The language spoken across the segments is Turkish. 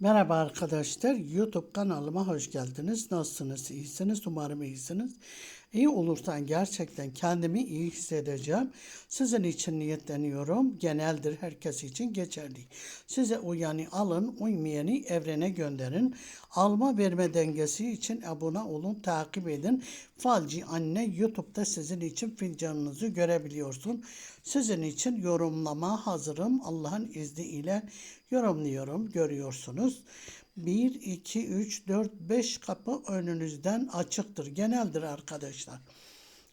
Merhaba arkadaşlar, YouTube kanalıma hoş geldiniz. Nasılsınız? İyisiniz? Umarım iyisiniz. İyi olursan gerçekten kendimi iyi hissedeceğim. Sizin için niyetleniyorum. Geneldir, herkes için geçerli. Size uyanı alın, uymayanı evrene gönderin. Alma verme dengesi için abone olun, takip edin. Falci Anne YouTube'da sizin için fincanınızı görebiliyorsun. Sizin için yorumlama hazırım. Allah'ın izniyle yorumluyorum, görüyorsunuz. 1, 2, 3, 4, 5 kapı önünüzden açıktır. Geneldir arkadaşlar.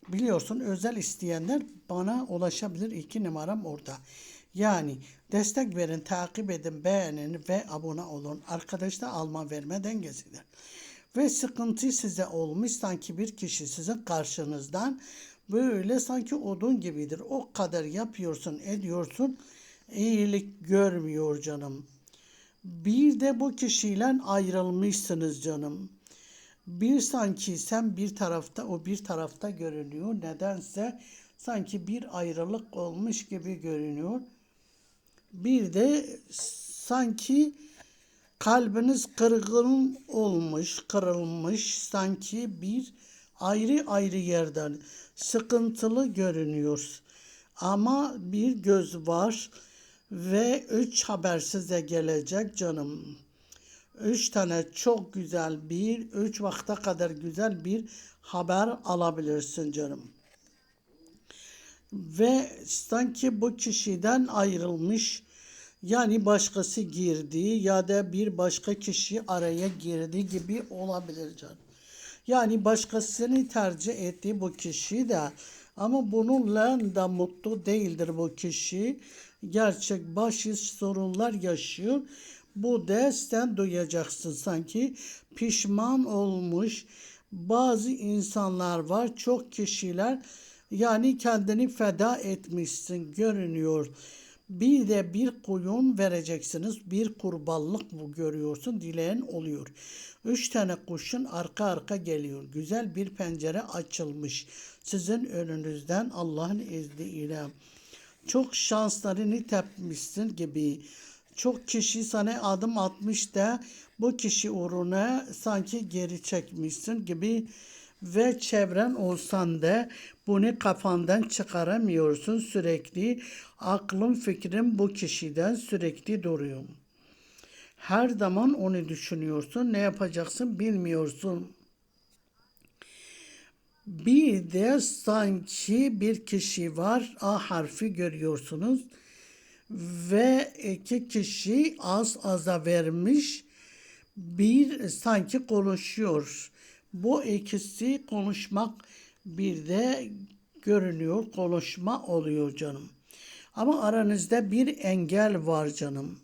Biliyorsun özel isteyenler bana ulaşabilir. 2 numaram orada. Yani destek verin, takip edin, beğenin ve abone olun. Arkadaşlar alma verme dengesidir. Ve sıkıntı size olmuş sanki bir kişi sizin karşınızdan böyle sanki odun gibidir. O kadar yapıyorsun, ediyorsun. iyilik görmüyor canım. Bir de bu kişiyle ayrılmışsınız canım. Bir sanki sen bir tarafta o bir tarafta görünüyor. Nedense sanki bir ayrılık olmuş gibi görünüyor. Bir de sanki kalbiniz kırgın olmuş, kırılmış sanki bir ayrı ayrı yerden sıkıntılı görünüyor. Ama bir göz var ve üç haber size gelecek canım. Üç tane çok güzel bir, üç vakte kadar güzel bir haber alabilirsin canım. Ve sanki bu kişiden ayrılmış, yani başkası girdi ya da bir başka kişi araya girdi gibi olabilir canım. Yani başkasını tercih etti bu kişi de ama bununla da mutlu değildir bu kişi. Gerçek başı sorunlar yaşıyor. Bu da sen duyacaksın sanki pişman olmuş bazı insanlar var çok kişiler yani kendini feda etmişsin görünüyor. Bir de bir koyun vereceksiniz. Bir kurbanlık bu görüyorsun. Dileyen oluyor. Üç tane kuşun arka arka geliyor. Güzel bir pencere açılmış. Sizin önünüzden Allah'ın izniyle. Çok şanslarını tepmişsin gibi. Çok kişi sana adım atmış da bu kişi uğruna sanki geri çekmişsin gibi ve çevren olsan da bunu kafandan çıkaramıyorsun sürekli. Aklın fikrin bu kişiden sürekli duruyor. Her zaman onu düşünüyorsun. Ne yapacaksın bilmiyorsun. Bir de sanki bir kişi var. A harfi görüyorsunuz. Ve iki kişi az aza vermiş. Bir sanki konuşuyor. Bu ikisi konuşmak bir de görünüyor. Konuşma oluyor canım. Ama aranızda bir engel var canım.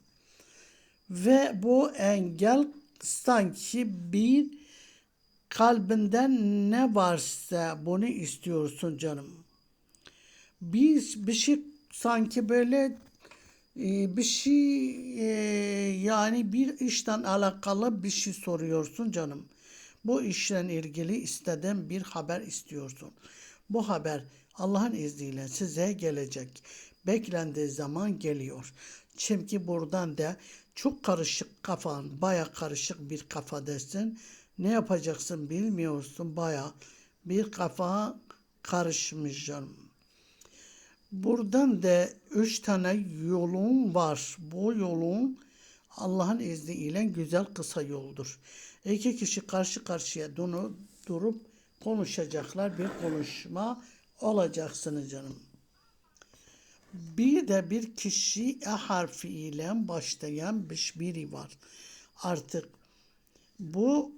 Ve bu engel sanki bir kalbinden ne varsa bunu istiyorsun canım. Bir, bir şey sanki böyle e, bir şey e, yani bir işten alakalı bir şey soruyorsun canım. Bu işle ilgili istediğin bir haber istiyorsun. Bu haber Allah'ın izniyle size gelecek. Beklendiği zaman geliyor. Çünkü buradan da çok karışık kafan, baya karışık bir kafadasın. Ne yapacaksın bilmiyorsun baya bir kafa karışmış canım. Buradan da üç tane yolun var. Bu yolun Allah'ın izniyle güzel kısa yoldur. İki kişi karşı karşıya donu, durup konuşacaklar. Bir konuşma olacaksınız canım. Bir de bir kişi E harfi ile başlayan bir biri var. Artık bu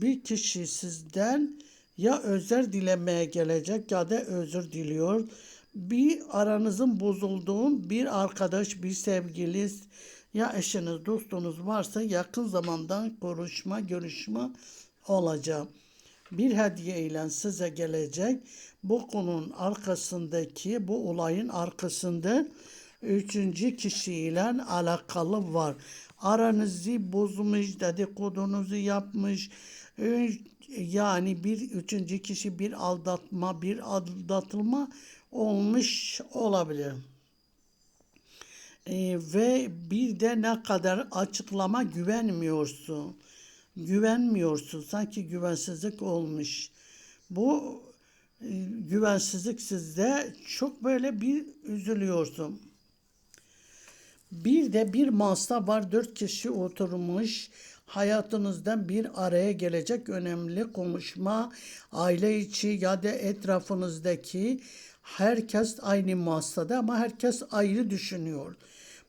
bir kişi sizden ya özür dilemeye gelecek ya da özür diliyor. Bir aranızın bozulduğun bir arkadaş, bir sevgiliz ya eşiniz, dostunuz varsa yakın zamandan konuşma, görüşme olacak. Bir hediye ile size gelecek. Bu konunun arkasındaki, bu olayın arkasında üçüncü kişiyle alakalı var. Aranızı bozmuş, dedikodunuzu yapmış. Yani bir üçüncü kişi bir aldatma, bir aldatılma olmuş olabilir. Ee, ve bir de ne kadar açıklama güvenmiyorsun. Güvenmiyorsun. Sanki güvensizlik olmuş. Bu e, güvensizlik sizde çok böyle bir üzülüyorsun. Bir de bir masa var dört kişi oturmuş. Hayatınızdan bir araya gelecek önemli konuşma aile içi ya da etrafınızdaki herkes aynı masada ama herkes ayrı düşünüyor.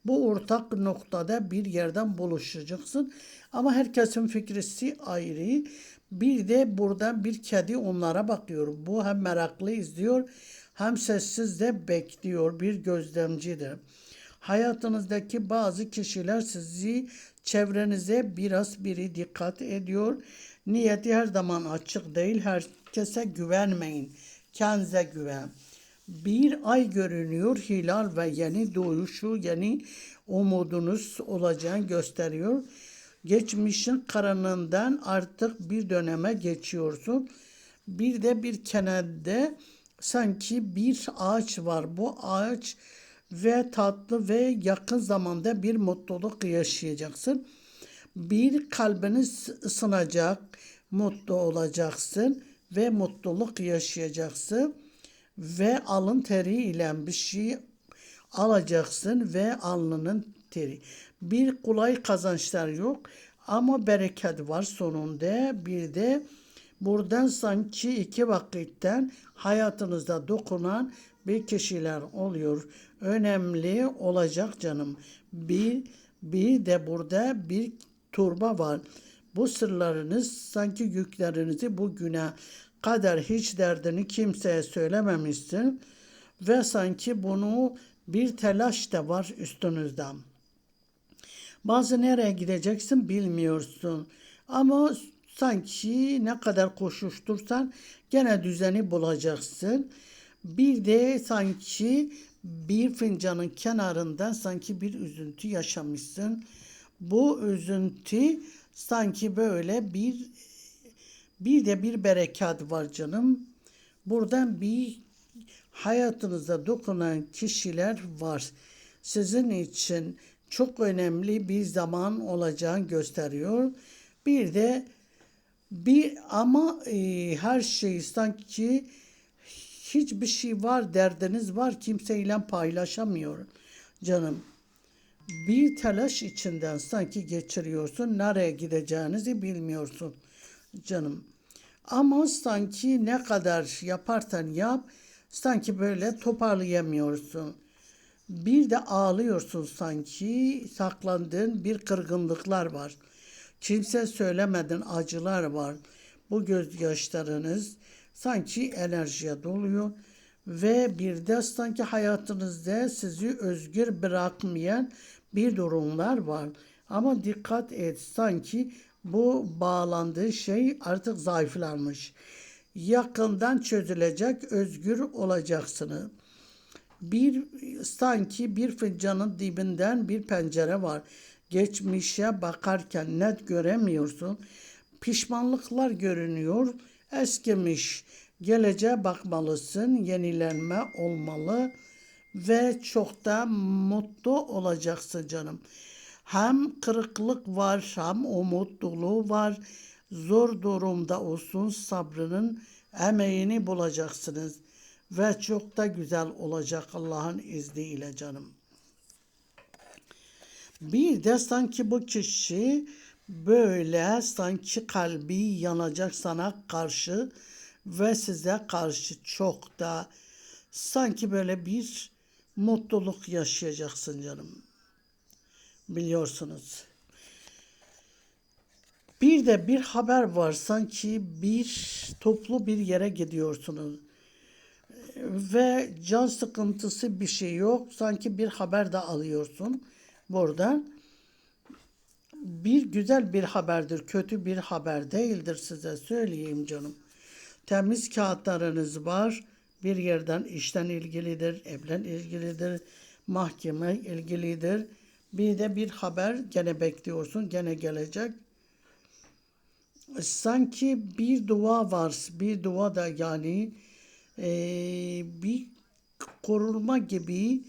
Bu ortak noktada bir yerden buluşacaksın ama herkesin fikrisi ayrı. Bir de buradan bir kedi onlara bakıyor. Bu hem meraklı izliyor hem sessiz de bekliyor bir gözlemcidir. Hayatınızdaki bazı kişiler sizi çevrenize biraz biri dikkat ediyor. Niyeti her zaman açık değil. Herkese güvenmeyin. Kendinize güven. Bir ay görünüyor hilal ve yeni doğuşu, yeni umudunuz olacağını gösteriyor. Geçmişin karanlığından artık bir döneme geçiyorsun. Bir de bir kenarda sanki bir ağaç var. Bu ağaç ve tatlı ve yakın zamanda bir mutluluk yaşayacaksın. Bir kalbiniz ısınacak, mutlu olacaksın ve mutluluk yaşayacaksın ve alın teri ile bir şey alacaksın ve alnının teri. Bir kolay kazançlar yok ama bereket var sonunda. Bir de buradan sanki iki vakitten hayatınızda dokunan bir kişiler oluyor. Önemli olacak canım. Bir, bir de burada bir turba var. Bu sırlarınız sanki yüklerinizi bugüne kadar hiç derdini kimseye söylememişsin ve sanki bunu bir telaş da var üstünüzden. Bazı nereye gideceksin bilmiyorsun. Ama sanki ne kadar koşuştursan gene düzeni bulacaksın. Bir de sanki bir fincanın kenarından sanki bir üzüntü yaşamışsın. Bu üzüntü sanki böyle bir bir de bir berekat var canım. Buradan bir hayatınıza dokunan kişiler var. Sizin için çok önemli bir zaman olacağını gösteriyor. Bir de bir ama e, her şey sanki hiçbir şey var derdiniz var kimseyle paylaşamıyor canım. Bir telaş içinden sanki geçiriyorsun nereye gideceğinizi bilmiyorsun canım. Ama sanki ne kadar yaparsan yap sanki böyle toparlayamıyorsun. Bir de ağlıyorsun sanki saklandığın bir kırgınlıklar var. Kimse söylemedin acılar var. Bu gözyaşlarınız sanki enerjiye doluyor ve bir de sanki hayatınızda sizi özgür bırakmayan bir durumlar var. Ama dikkat et sanki bu bağlandığı şey artık zayıflanmış. Yakından çözülecek, özgür olacaksınız. Bir sanki bir fincanın dibinden bir pencere var. Geçmişe bakarken net göremiyorsun. Pişmanlıklar görünüyor. Eskimiş. Geleceğe bakmalısın. Yenilenme olmalı ve çok da mutlu olacaksın canım. Hem kırıklık var, hem umutluluğu var. Zor durumda olsun sabrının emeğini bulacaksınız. Ve çok da güzel olacak Allah'ın izniyle canım. Bir de sanki bu kişi böyle sanki kalbi yanacak sana karşı ve size karşı çok da sanki böyle bir mutluluk yaşayacaksın canım. Biliyorsunuz. Bir de bir haber var sanki bir toplu bir yere gidiyorsunuz ve can sıkıntısı bir şey yok. Sanki bir haber de alıyorsun buradan. Bir güzel bir haberdir, kötü bir haber değildir size söyleyeyim canım. Temiz kağıtlarınız var. Bir yerden işten ilgilidir, evlen ilgilidir, mahkeme ilgilidir. Bir de bir haber gene bekliyorsun, gene gelecek. Sanki bir dua var, bir dua da yani e, bir korunma gibi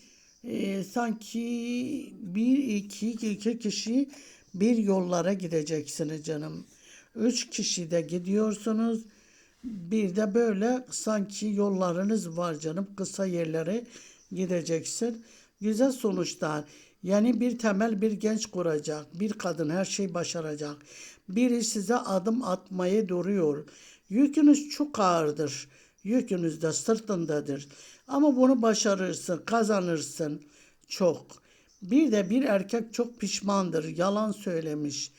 e, sanki bir iki iki kişi bir yollara gideceksiniz canım. Üç kişi de gidiyorsunuz. Bir de böyle sanki yollarınız var canım. Kısa yerlere gideceksin. Güzel sonuçlar. Yani bir temel bir genç kuracak. Bir kadın her şeyi başaracak. Biri size adım atmaya duruyor. Yükünüz çok ağırdır. Yükünüz de sırtındadır. Ama bunu başarırsın, kazanırsın çok. Bir de bir erkek çok pişmandır. Yalan söylemiş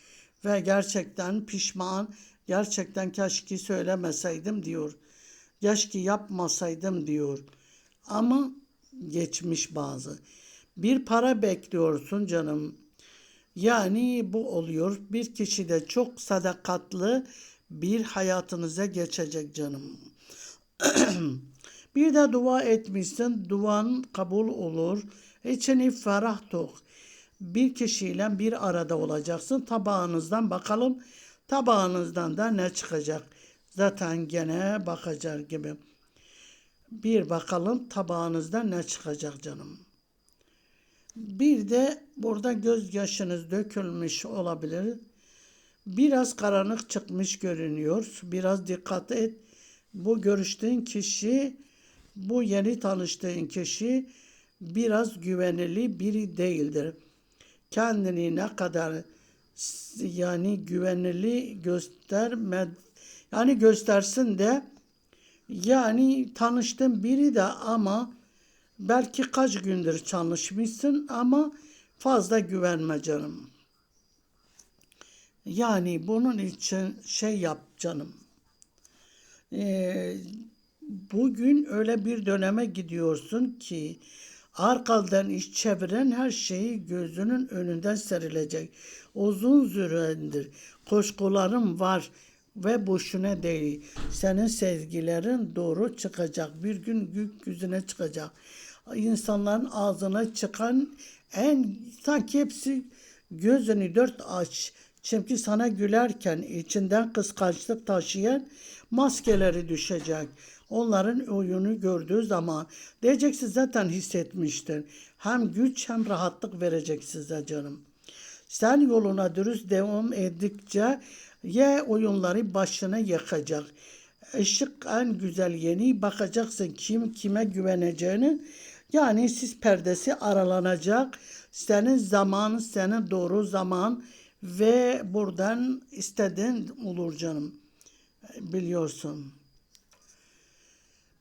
ve gerçekten pişman. Gerçekten keşke söylemeseydim diyor. Keşke yapmasaydım diyor. Ama geçmiş bazı. Bir para bekliyorsun canım. Yani bu oluyor. Bir kişi de çok sadakatli bir hayatınıza geçecek canım. bir de dua etmişsin. Duan kabul olur. İçini ferah tok. Bir kişiyle bir arada olacaksın. Tabağınızdan bakalım. Tabağınızdan da ne çıkacak? Zaten gene bakacak gibi. Bir bakalım tabağınızda ne çıkacak canım. Bir de burada gözyaşınız dökülmüş olabilir. Biraz karanlık çıkmış görünüyor. Biraz dikkat et. Bu görüştüğün kişi, bu yeni tanıştığın kişi biraz güvenilir biri değildir. Kendini ne kadar yani güvenilir gösterme yani göstersin de yani tanıştığın biri de ama belki kaç gündür çalışmışsın ama fazla güvenme canım. Yani bunun için şey yap canım. Ee, bugün öyle bir döneme gidiyorsun ki arkadan iş çeviren her şeyi gözünün önünden serilecek. Uzun süredir koşkularım var ve boşuna değil. Senin sezgilerin doğru çıkacak. Bir gün gökyüzüne çıkacak. İnsanların ağzına çıkan en sanki hepsi gözünü dört aç. Çünkü sana gülerken içinden kıskançlık taşıyan maskeleri düşecek. Onların oyunu gördüğü zaman diyeceksin zaten hissetmiştin. Hem güç hem rahatlık verecek size canım. Sen yoluna dürüst devam ettikçe ye oyunları başına yakacak. Işık en güzel yeni bakacaksın kim kime güveneceğini. Yani siz perdesi aralanacak. Senin zamanı senin doğru zaman ve buradan istediğin olur canım. Biliyorsun.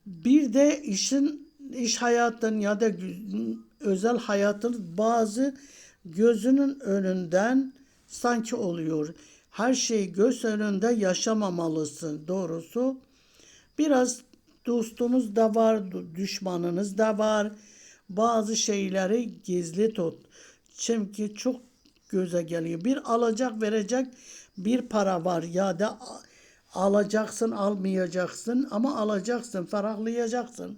Bir de işin iş hayatın ya da özel hayatın bazı gözünün önünden sanki oluyor. Her şeyi göz önünde yaşamamalısın doğrusu. Biraz dostunuz da var, düşmanınız da var. Bazı şeyleri gizli tut. Çünkü çok göze geliyor. Bir alacak verecek bir para var ya da alacaksın almayacaksın ama alacaksın ferahlayacaksın.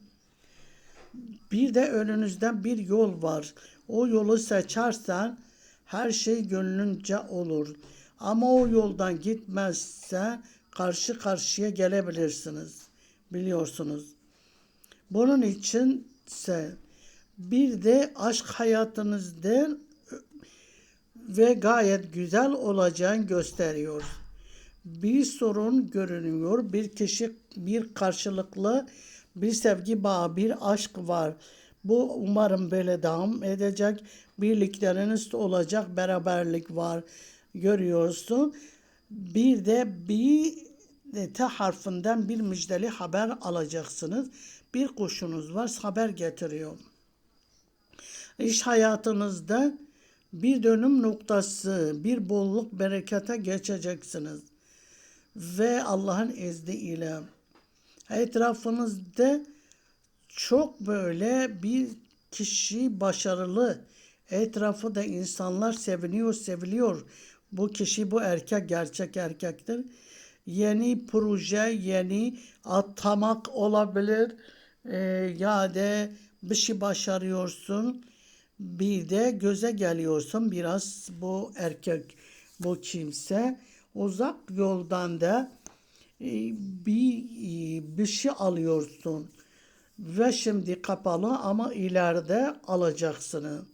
Bir de önünüzden bir yol var. O yolu seçersen her şey gönlünce olur. Ama o yoldan gitmezse karşı karşıya gelebilirsiniz. Biliyorsunuz. Bunun içinse bir de aşk hayatınızda ve gayet güzel olacağını gösteriyor. Bir sorun görünüyor. Bir kişi bir karşılıklı bir sevgi bağı, bir aşk var. Bu umarım böyle devam edecek. Birlikleriniz olacak, beraberlik var. Görüyorsun. Bir de bir T harfinden bir müjdeli haber alacaksınız. Bir kuşunuz var, haber getiriyor. İş hayatınızda bir dönüm noktası, bir bolluk berekete geçeceksiniz. Ve Allah'ın izniyle etrafınızda çok böyle bir kişi başarılı. Etrafı da insanlar seviniyor, seviliyor. Bu kişi, bu erkek gerçek erkektir. Yeni proje, yeni atamak olabilir. Ee, ya da bir şey başarıyorsun. Bir de göze geliyorsun biraz bu erkek, bu kimse. Uzak yoldan da e, bir, e, bir şey alıyorsun Ve şimdi kapalı ama ileride alacaksınız.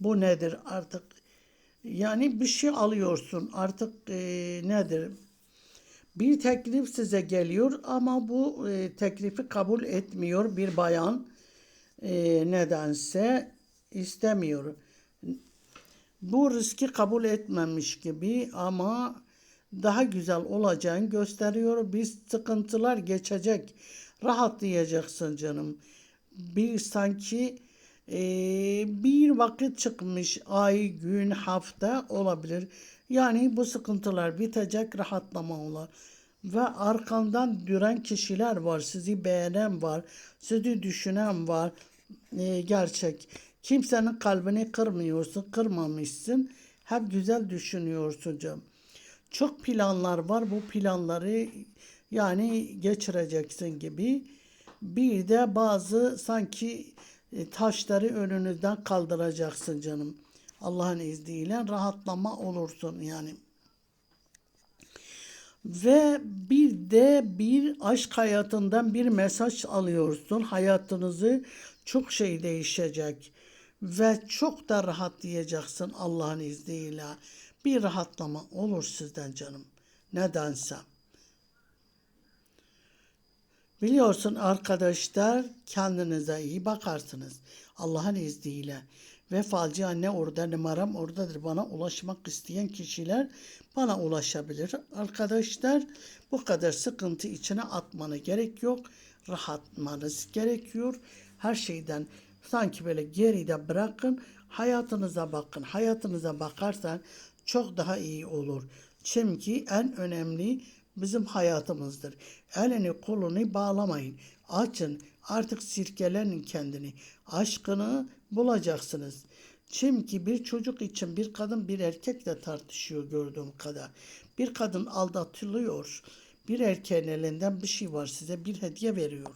Bu nedir artık? Yani bir şey alıyorsun artık e, nedir? Bir teklif size geliyor ama bu e, teklifi kabul etmiyor bir bayan. E, nedense istemiyor. Bu riski kabul etmemiş gibi ama daha güzel olacağını gösteriyor. Bir sıkıntılar geçecek. Rahatlayacaksın canım. Bir sanki e, bir vakit çıkmış ay, gün, hafta olabilir. Yani bu sıkıntılar bitecek, rahatlama olur. Ve arkandan duran kişiler var, sizi beğenen var, sizi düşünen var. E, gerçek. Kimsenin kalbini kırmıyorsun, kırmamışsın. Hep güzel düşünüyorsun canım. Çok planlar var. Bu planları yani geçireceksin gibi. Bir de bazı sanki e, taşları önünüzden kaldıracaksın canım. Allah'ın izniyle rahatlama olursun yani. Ve bir de bir aşk hayatından bir mesaj alıyorsun. Hayatınızı çok şey değişecek. Ve çok da rahatlayacaksın Allah'ın izniyle. Bir rahatlama olur sizden canım. Nedense. Biliyorsun arkadaşlar kendinize iyi bakarsınız. Allah'ın izniyle. Ve falcı anne orada numaram oradadır. Bana ulaşmak isteyen kişiler bana ulaşabilir. Arkadaşlar bu kadar sıkıntı içine atmanı gerek yok. Rahatmanız gerekiyor. Her şeyden sanki böyle geride bırakın. Hayatınıza bakın. Hayatınıza bakarsan çok daha iyi olur. Çünkü en önemli bizim hayatımızdır. Elini kolunu bağlamayın. Açın. Artık sirkelenin kendini. Aşkını bulacaksınız. Çünkü bir çocuk için bir kadın bir erkekle tartışıyor gördüğüm kadar. Bir kadın aldatılıyor. Bir erkeğin elinden bir şey var size bir hediye veriyor.